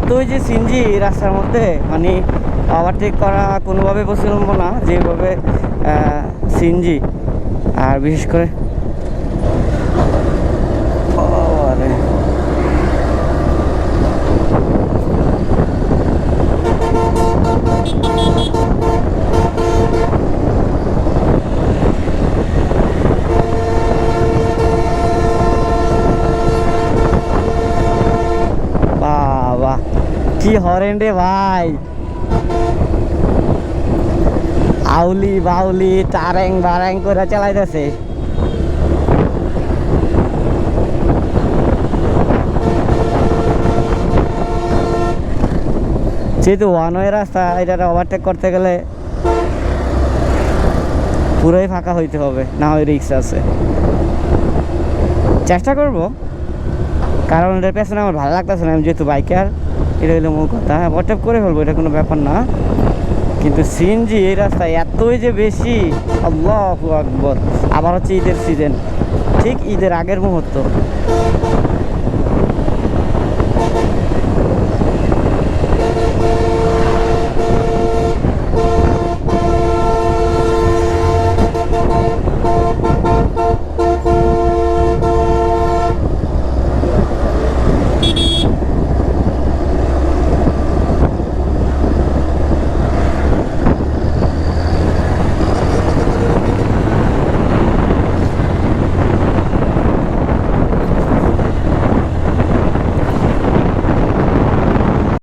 এতই যে সিনজি রাস্তার মধ্যে মানে ওভারটেক করা কোনোভাবে পসিবল না, যেভাবে সিনজি। আর বিশেষ করে আরে বাবা কি হরেন রে ভাই? আউলি বাউলি টারেং বারেং করে চালাইতেছে। যেহেতু ওয়ান ওয়ে রাস্তা এটা ওভারটেক করতে গেলে পুরোই ফাঁকা হইতে হবে, না হয় রিক্স আছে। চেষ্টা করব, কারণ এটার পেছনে আমার ভালো লাগতেছে না, আমি যেহেতু বাইকার এটা হলো মূল কথা। হ্যাঁ হোয়াটসঅ্যাপ করে ফেলব, এটা কোনো ব্যাপার না। কিন্তু সিএনজি এই রাস্তায় এতই যে বেশি, আল্লাহ আকবর। আবার হচ্ছে ঈদের সিজন ঠিক ঈদের আগের মুহূর্ত।